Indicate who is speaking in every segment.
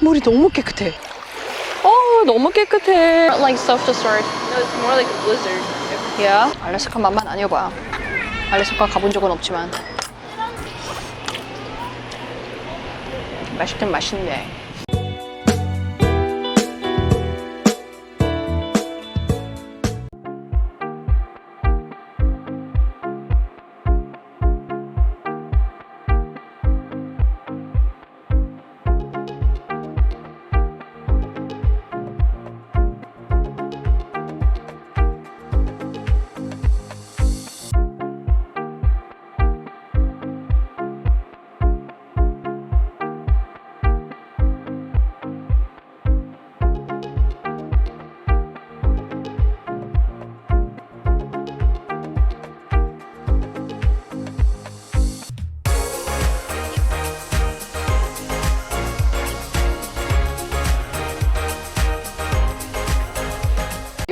Speaker 1: 물이 너무 깨끗해. 어, 너무 깨끗해. Like self dessert.
Speaker 2: No, it's more like a blizzard.
Speaker 1: 야, 알래스카 맛만 아니어봐. 알래스카 가본 적은 없지만. 맛있긴 맛있네.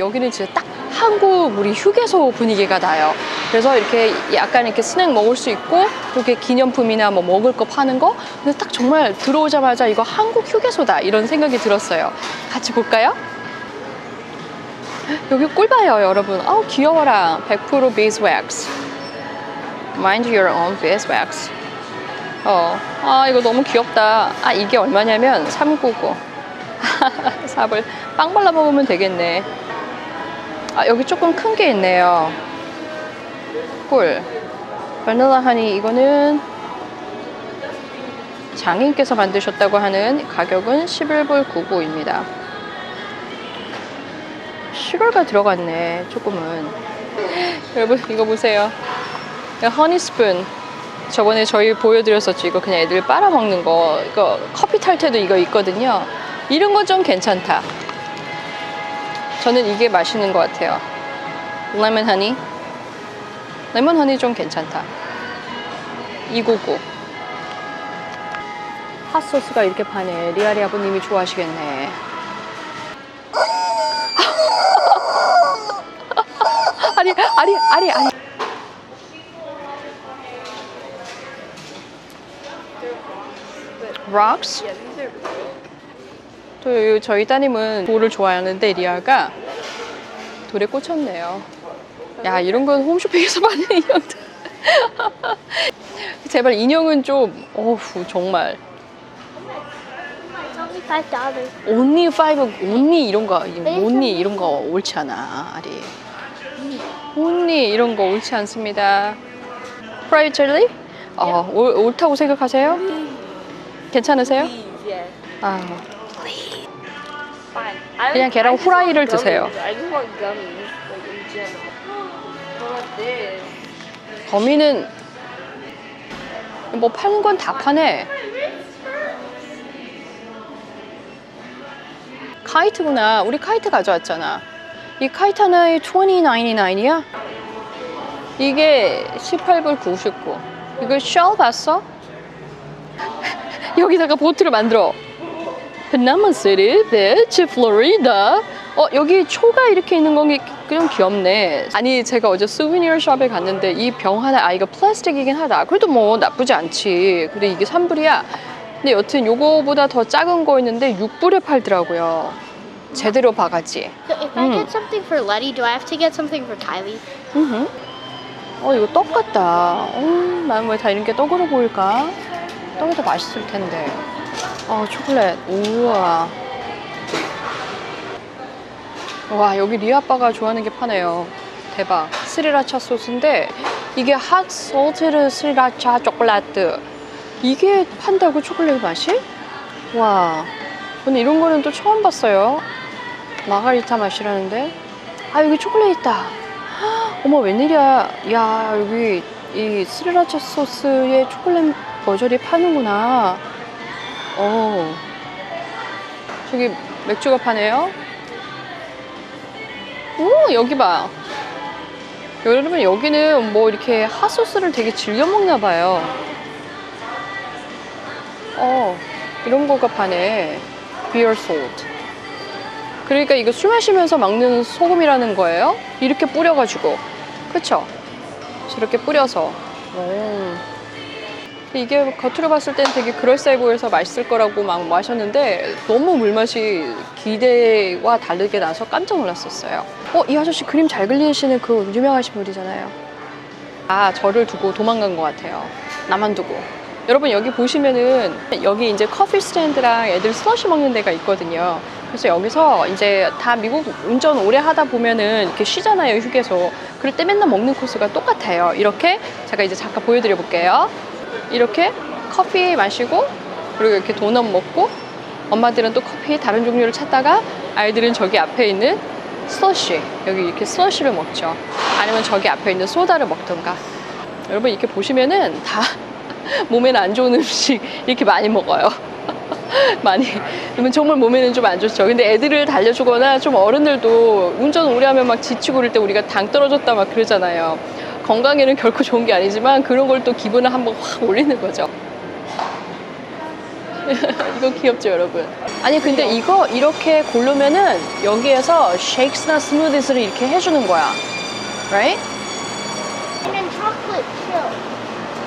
Speaker 1: 여기는 진짜 딱 한국 우리 휴게소 분위기가 나요. 그래서 이렇게 약간 이렇게 스낵 먹을 수 있고 이렇게 기념품이나 뭐 먹을 거 파는 거. 근데 딱 정말 들어오자마자 이거 한국 휴게소다 이런 생각이 들었어요. 같이 볼까요? 여기 꿀 봐요, 여러분. 아우 귀여워라. 100% beeswax. Mind your own beeswax. 어, 아 이거 너무 귀엽다. 아 이게 얼마냐면 399. 삽을 빵 발라 먹으면 되겠네. 아, 여기 조금 큰 게 있네요. 꿀. 바닐라 하니 이거는 장인께서 만드셨다고 하는 가격은 11불 99입니다. 슈거가 들어갔네, 조금은. 여러분, 이거 보세요. 이거 허니 스푼. 저번에 저희 보여드렸었죠. 이거 그냥 애들 빨아먹는 거. 이거 커피 탈 때도 이거 있거든요. 이런 건 좀 괜찮다. 저는 이게 맛있는 것 같아요. 레몬 허니. 레몬 허니 좀 괜찮다. 299. 핫소스가 이렇게 파네. 리아리 아버님이 좋아하시겠네. 아니, 아니, 아니, 아니. rocks? 또 저희 따님은 돌을 좋아하는데 리아가 돌에 꽂혔네요. 야 이런 건 홈쇼핑에서 파는 인형들. 제발 인형은 좀 어후 정말
Speaker 3: only five
Speaker 1: only 이런 거 only 이런 거 옳지 않아 아리. only 이런 거 옳지 않습니다. 프라이 젤리? 어 옳, 옳다고 생각하세요? 괜찮으세요?
Speaker 2: Please, yeah.
Speaker 1: 아 그냥
Speaker 2: want
Speaker 1: 후라이를 드세요. 거미는 뭐 파는 건 다 파네. 카이트구나. 우리 카이트 가져왔잖아. 이 카이트 하나에 20.99이야? 이게 18불 99. 이거 셜 봤어? 여기다가 보트를 만들어. 베나마 시티, 베치, 플로리다. 어, 여기 초가 이렇게 있는 건좀 귀엽네. 아니, 제가 어제 수비니어 샵에 갔는데 이 병 하나, 아, 이거 플라스틱이긴 하다. 그래도 뭐 나쁘지 않지. 근데 이게 3불이야. 근데 여튼 요거보다 더 작은 거 있는데 6불에 팔더라고요. 제대로 바가지.
Speaker 3: So if I get something for Letty, do I have to get something for Kylie?
Speaker 1: 음. 어, 이거 떡 같다. 어, 난왜 다 이런 게 떡으로 보일까? 떡이 더 맛있을 텐데. 어, 초콜릿. 우와. 와, 여기 리 아빠가 좋아하는 게 파네요. 대박. 스리라차 소스인데, 이게 핫 솔티드 스리라차 초콜라트. 이게 판다고 초콜릿 맛이? 와. 저는 이런 거는 또 처음 봤어요. 마가리타 맛이라는데. 아, 여기 초콜릿 있다. 어머 웬일이야 야 여기 이 스리라차 소스에 초콜릿 버저리 파는구나 어 저기 맥주가 파네요 오 여기 봐 여러분 여기는 뭐 이렇게 핫소스를 되게 즐겨 먹나 봐요 어 이런 거가 파네 비어 솔트 그러니까 이거 술 마시면서 먹는 소금이라는 거예요? 이렇게 뿌려가지고. 그쵸? 저렇게 뿌려서. 오. 이게 겉으로 봤을 땐 되게 그럴싸해 보여서 맛있을 거라고 막 마셨는데 너무 물맛이 기대와 다르게 나서 깜짝 놀랐었어요. 어, 이 아저씨 그림 잘 그리시는 그 유명하신 분이잖아요. 아, 저를 두고 도망간 것 같아요. 나만 두고. 여러분 여기 보시면은 여기 이제 커피 스탠드랑 애들 슬러시 먹는 데가 있거든요. 그래서 여기서 이제 다 미국 운전 오래 하다 보면은 이렇게 쉬잖아요, 휴게소. 그럴 때 맨날 먹는 코스가 똑같아요. 이렇게 제가 이제 잠깐 보여드려 볼게요. 이렇게 커피 마시고 그리고 이렇게 도넛 먹고 엄마들은 또 커피 다른 종류를 찾다가 아이들은 저기 앞에 있는 슬러시 여기 이렇게 슬러시를 먹죠. 아니면 저기 앞에 있는 소다를 먹던가. 여러분 이렇게 보시면은 다 몸에는 안 좋은 음식 이렇게 많이 먹어요. 많이. 그러면 정말 몸에는 좀 안 좋죠. 근데 애들을 달려주거나 좀 어른들도 운전 오래 하면 막 지치고 그럴 때 우리가 당 떨어졌다 막 그러잖아요. 건강에는 결코 좋은 게 아니지만 그런 걸 또 기분을 한번 확 올리는 거죠. 이거 귀엽죠, 여러분? 아니, 근데 이거 이렇게 고르면은 여기에서 쉐이크스나 스무디스를 이렇게 해주는 거야. Right?
Speaker 3: And then chocolate chill.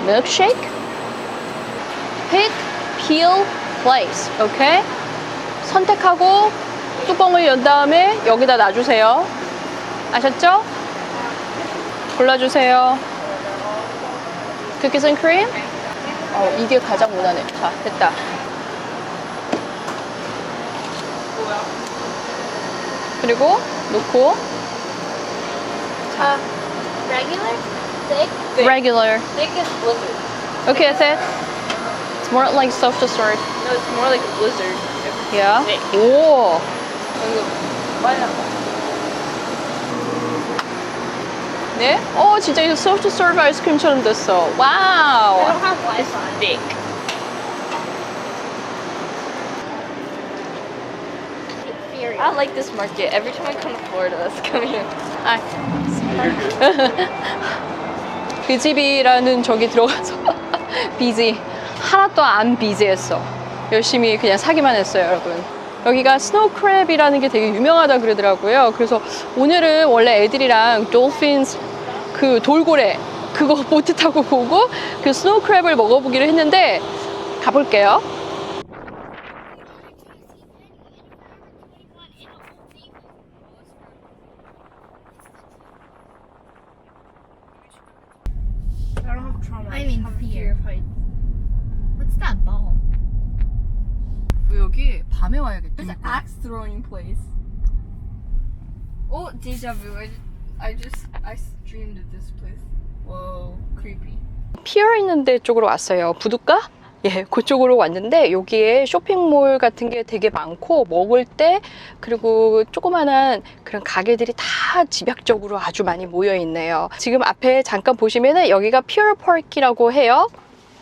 Speaker 1: milkshake, pick, peel, place. 오케이? 선택하고 뚜껑을 연 다음에 여기다 놔주세요. 아셨죠? 골라주세요. 쿠키스 앤 크림? 어, 이게 가장 무난해. 자, 됐다. 그리고 놓고
Speaker 3: Uh, regular? Thick?
Speaker 1: regular.
Speaker 2: Thick is blizzard.
Speaker 1: Okay, that's it. It's more like self-dessert.
Speaker 2: No, it's more like blizzard.
Speaker 1: Yeah.
Speaker 2: Thick.
Speaker 1: 오.
Speaker 2: 이거 빨라.
Speaker 1: 네? 어, 진짜 이거 self-serve 아이스크림처럼 됐어.
Speaker 3: I
Speaker 1: 와우.
Speaker 3: don't have Wi-Fi.
Speaker 2: Thick. I like this market. Every time I come to Florida, let's come here.
Speaker 1: 아. 그 집이라는 저기 들어가서 비지 하나도 안 비지했어. 열심히 그냥 사기만 했어요, 여러분. 여기가 스노우 크랩이라는 게 되게 유명하다 그러더라고요. 그래서 오늘은 원래 애들이랑 돌핀스 그 돌고래 그거 보트 타고 보고 그 스노우 크랩을 먹어보기로 했는데 가볼게요.
Speaker 2: I don't have trauma.
Speaker 3: I'm in fear. What's that ball?
Speaker 1: 여기 밤에 와야겠다.
Speaker 2: There's an axe throwing place. Oh, deja vu. I, just I streamed at this place. Whoa, creepy.
Speaker 1: 피어 있는 데 쪽으로 왔어요. 부둣가? 예, 그쪽으로 왔는데 여기에 쇼핑몰 같은 게 되게 많고 먹을 때 그리고 조그만한 그런 가게들이 다 집약적으로 아주 많이 모여 있네요. 지금 앞에 잠깐 보시면은 여기가 피어 파크라고 해요.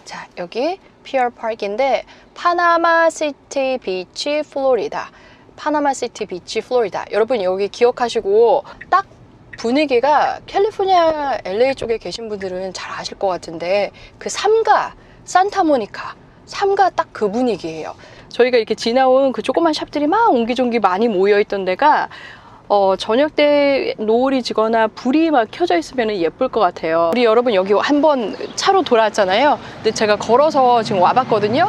Speaker 1: 자, 여기 피어 파크인데 파나마 시티 비치 플로리다. 파나마 시티 비치 플로리다. 여러분 여기 기억하시고 딱 분위기가 캘리포니아 LA 쪽에 계신 분들은 잘 아실 것 같은데 그 삼가 산타모니카 삼가 딱 그 분위기예요. 저희가 이렇게 지나온 그 조그만 샵들이 막 옹기종기 많이 모여 있던 데가 어, 저녁 때 노을이 지거나 불이 막 켜져 있으면 예쁠 것 같아요. 우리 여러분 여기 한번 차로 돌아왔잖아요. 근데 제가 걸어서 지금 와봤거든요.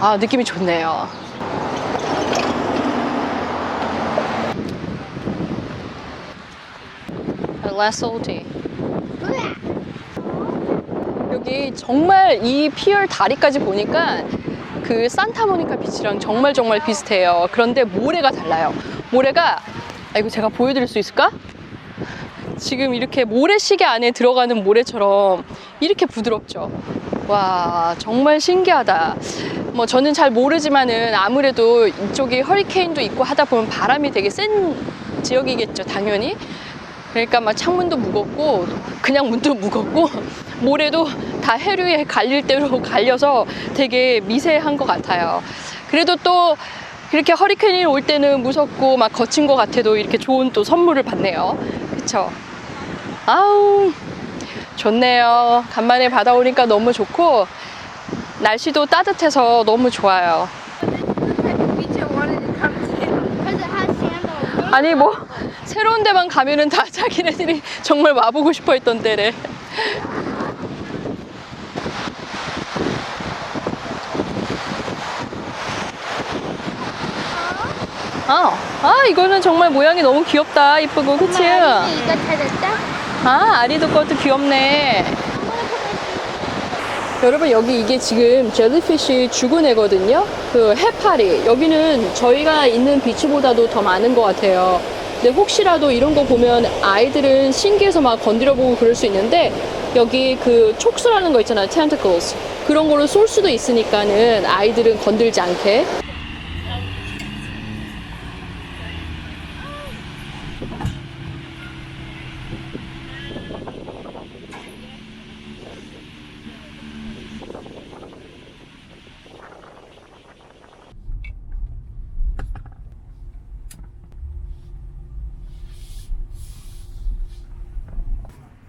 Speaker 1: 아, 느낌이 좋네요. Salty. 여기 정말 이 피얼 다리까지 보니까 그 산타모니카 비치랑 정말 정말 비슷해요. 그런데 모래가 달라요. 모래가 아 이거 제가 보여드릴 수 있을까? 지금 이렇게 모래시계 안에 들어가는 모래처럼 이렇게 부드럽죠. 와 정말 신기하다. 뭐 저는 잘 모르지만은 아무래도 이쪽이 허리케인도 있고 하다 보면 바람이 되게 센 지역이겠죠, 당연히. 그러니까 막 창문도 무겁고 그냥 문도 무겁고 모래도 다 해류에 갈릴 대로 갈려서 되게 미세한 것 같아요. 그래도 또 그렇게 허리케인이 올 때는 무섭고 막 거친 것 같아도 이렇게 좋은 또 선물을 받네요. 그쵸? 아우 좋네요. 간만에 바다 오니까 너무 좋고 날씨도 따뜻해서 너무 좋아요.
Speaker 3: Over.
Speaker 1: 아니 뭐 새로운 데만 가면은 다 자기네들이 정말 와보고 싶어 했던 데래. 아, 아 이거는 정말 모양이 너무 귀엽다. 이쁘고 그치?
Speaker 3: 엄마, 이거 찾았다?
Speaker 1: 아 아리도 것도 귀엽네. 여러분 여기 이게 지금 젤리피쉬 죽은 애거든요. 그 해파리. 여기는 저희가 있는 비치보다도 더 많은 것 같아요. 근데 혹시라도 이런 거 보면 아이들은 신기해서 막 건드려보고 그럴 수 있는데 여기 그 촉수라는 거 있잖아요, tentacles 그런 거를 쏠 수도 있으니까는 아이들은 건들지 않게.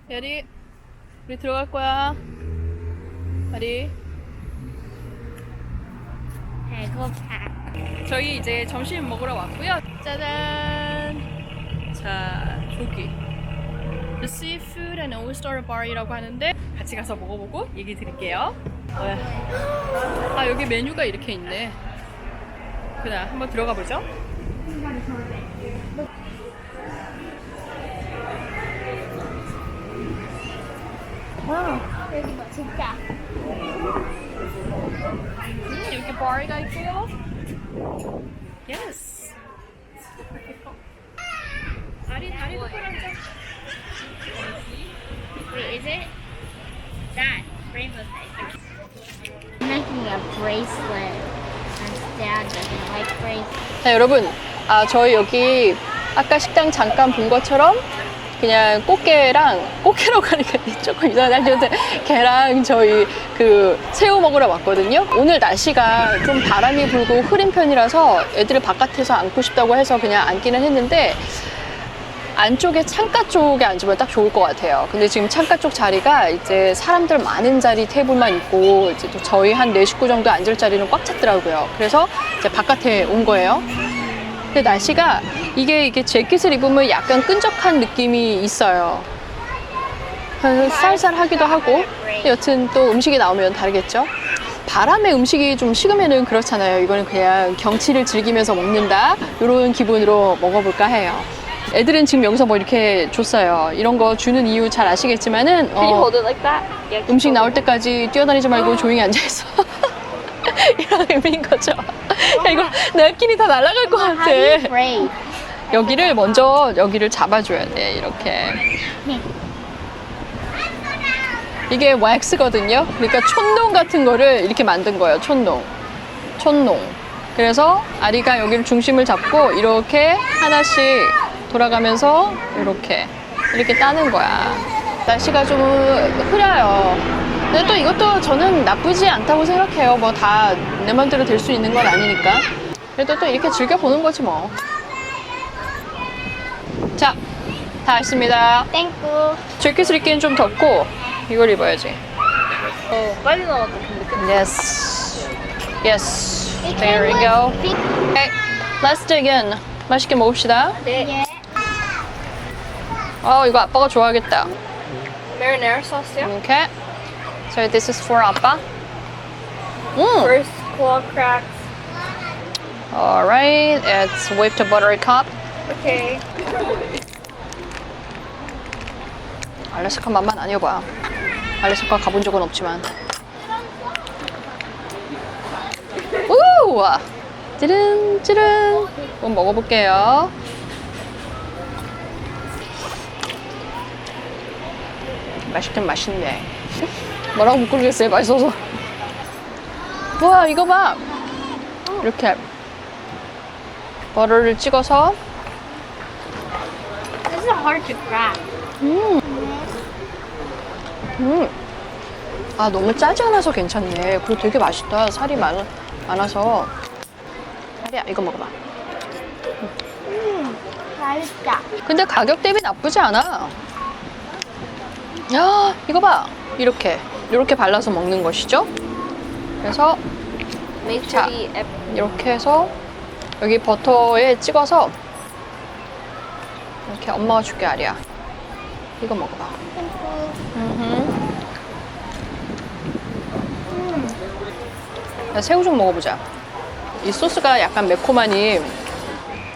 Speaker 1: 야리, 우리 들어갈 거야. 야리.
Speaker 3: 배고파.
Speaker 1: 저희 이제 점심 먹으러 왔고요. 짜잔. 자, 조기. The Seafood and Oyster Bar이라고 하는데 같이 가서 먹어보고 얘기 드릴게요. 네. 아 여기 메뉴가 이렇게 있네. 그냥 한번 들어가 보죠.
Speaker 3: 여기 진짜.
Speaker 1: 음, 여기 바리가 있고요. Yes. 다리 다리 똑바로 앉아.
Speaker 3: Wait, is it? That rainbow thing. Making a bracelet. And Dad doesn't like bracelets.
Speaker 1: 자, 여러분, 아, 저희 여기 아까 식당 잠깐 본 것처럼 그냥 꽃게랑 꽃게라고 하니까 조금 이상한데 걔랑 저희 그 새우 먹으러 왔거든요. 오늘 날씨가 좀 바람이 불고 흐린 편이라서 애들을 바깥에서 안고 싶다고 해서 그냥 앉기는 했는데 안쪽에 창가 쪽에 앉으면 딱 좋을 것 같아요. 근데 지금 창가 쪽 자리가 이제 사람들 많은 자리 테이블만 있고 이제 또 저희 한 네 식구 정도 앉을 자리는 꽉 찼더라고요. 그래서 이제 바깥에 온 거예요. 근데 날씨가 이게 이게 재킷을 입으면 약간 끈적한 느낌이 있어요. 쌀쌀하기도 하고 여튼 또 음식이 나오면 다르겠죠. 바람에 음식이 좀 식으면은 그렇잖아요. 이거는 그냥 경치를 즐기면서 먹는다 이런 기분으로 먹어볼까 해요. 애들은 지금 여기서 뭐 이렇게 줬어요. 이런 거 주는 이유 잘 아시겠지만은 어. 음식 나올 때까지 뛰어다니지 말고 조용히 앉아 있어. 이런 의미인 거죠. 야, 이거 냅킨이 다 날아갈 것 같아. 여기를 먼저 여기를 잡아줘야 돼 이렇게. 이게 왁스거든요? 그러니까 촌농 같은 거를 이렇게 만든 거예요 촌농 촌농 그래서 아리가 여기를 중심을 잡고 이렇게 하나씩 돌아가면서 이렇게 이렇게 따는 거야. 날씨가 좀 흐려요 근데 또 이것도 저는 나쁘지 않다고 생각해요 뭐 다 내 맘대로 될 수 있는 건 아니니까 그래도 또 이렇게 즐겨보는 거지 뭐 자, 다 했습니다.
Speaker 3: You.
Speaker 1: 재킷을 좀 덥고 이걸 입어야지.
Speaker 2: 어, 빨리 나왔다.
Speaker 1: Yes. Yes. There we go. Okay, let's dig in. 맛있게 먹읍시다.
Speaker 3: 네.
Speaker 1: 어, 이거 아빠가 좋아하겠다.
Speaker 2: Marinara sauce요?
Speaker 1: Okay. So this is for 아빠. 음.
Speaker 2: First claw cracks.
Speaker 1: Alright, it's whipped buttery cup.
Speaker 2: Okay.
Speaker 1: 알래스카 맛만 아니어봐. 알래스카 가본 적은 없지만. 우! 찌른, 찌른. 한번 먹어볼게요. 맛있긴 맛있네. 뭐라고 못 그러겠어요, 맛있어서. 와, 이거 봐. 이렇게. 버터를 찍어서.
Speaker 3: This is hard to crack.
Speaker 1: 음. 음. 아, 너무 짜지 않아서 괜찮네. 그리고 되게 맛있다. 살이 많, 많아서. 살이야, 이거 먹어봐.
Speaker 3: 맛있다.
Speaker 1: 근데 가격 대비 나쁘지 않아. 야, 이거 봐. 이렇게. 이렇게 발라서 먹는 것이죠. 그래서 자. 이렇게 해서 여기 버터에 찍어서 이렇게 엄마가 줄게, 아리야. 이거 먹어봐. 음흠. 야, 새우 좀 먹어보자. 이 소스가 약간 매콤하니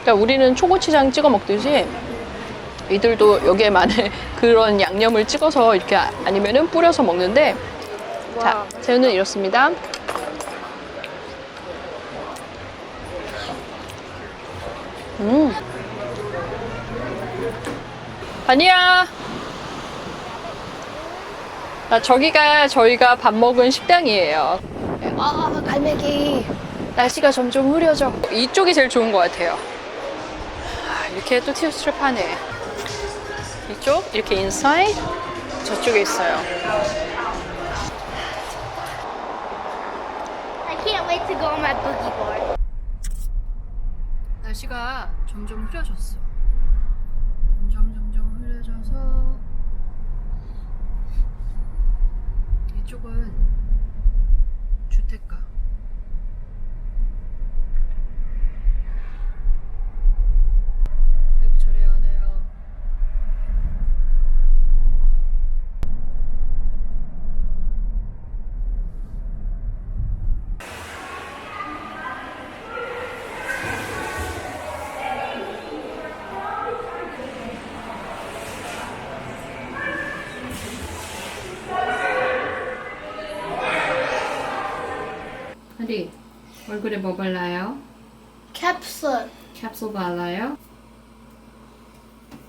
Speaker 1: 그러니까 우리는 초고추장 찍어 먹듯이 이들도 여기에 마늘 그런 양념을 찍어서 이렇게 아- 아니면은 뿌려서 먹는데 자 새우는 이렇습니다. 음. 아니야. 아, 저기가 저희가 밥 먹은 식당이에요. 아, 갈매기. 날씨가 점점 흐려져. 이쪽이 제일 좋은 것 같아요. 아, 이렇게 또 티스트를 파네. 이쪽, 이렇게 인사이드, 저쪽에 있어요.
Speaker 3: I can't wait to go on my boogie board.
Speaker 1: 날씨가 점점 흐려졌어. 점점 점점 흐려져서 이쪽은 뭐 발라요?
Speaker 3: Capsule.
Speaker 1: 캡슐 발라요?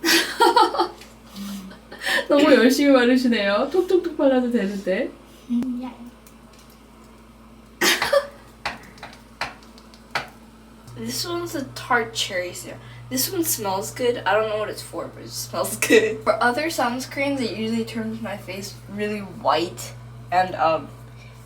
Speaker 1: 너무 열심히 바르시네요. 톡톡톡 발라도 되는데.
Speaker 3: Yeah.
Speaker 2: This one's a tart cherry syrup. This one smells good. I don't know what it's for, but it smells good. For other sunscreens, it usually turns my face really white, and um,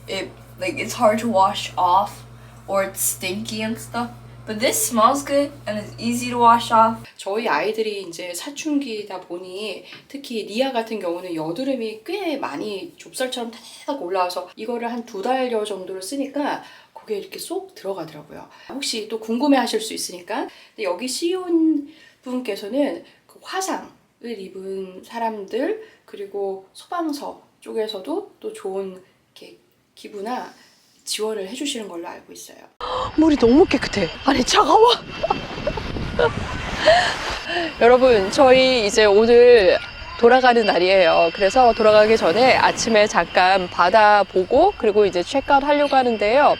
Speaker 2: it like it's hard to wash off, Or it's stinky and stuff. But this smells good and it's easy to wash off.
Speaker 1: 저희 아이들이 이제 사춘기다 보니 특히 리아 같은 경우는 여드름이 꽤 많이 좁쌀처럼 타닥 올라와서 이거를 한 두 달여 정도를 쓰니까 그게 이렇게 쏙 들어가더라고요. 혹시 또 궁금해 하실 수 있으니까 여기 시온 분께서는 그 화상을 입은 사람들 그리고 소방서 쪽에서도 또 좋은 이렇게 기부나 지원을 해주시는 걸로 알고 있어요. 물이 너무 깨끗해. 아니 차가워. 여러분, 저희 이제 오늘 돌아가는 날이에요. 그래서 돌아가기 전에 아침에 잠깐 바다 보고 그리고 이제 체크아웃 하려고 하는데요.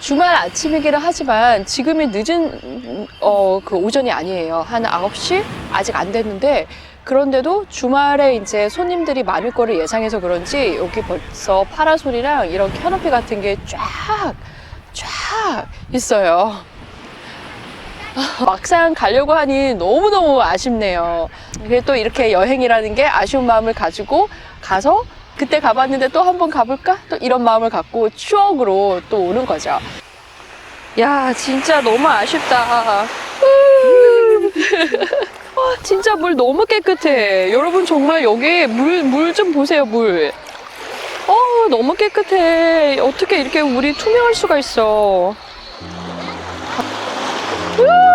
Speaker 1: 주말 아침이기는 하지만 지금이 늦은 어, 그 오전이 아니에요. 한 9시 아직 안 됐는데 그런데도 주말에 이제 손님들이 많을 거를 예상해서 그런지 여기 벌써 파라솔이랑 이런 캐노피 같은 게 쫙 쫙 있어요. 막상 가려고 하니 너무너무 아쉽네요. 또 이렇게 여행이라는 게 아쉬운 마음을 가지고 가서 그때 가봤는데 또 한번 가볼까? 또 이런 마음을 갖고 추억으로 또 오는 거죠. 야, 진짜 너무 아쉽다. 와, 진짜 물 너무 깨끗해. 여러분 정말 여기 물, 물 좀 보세요, 물. 어, 너무 깨끗해. 어떻게 이렇게 물이 투명할 수가 있어. 우!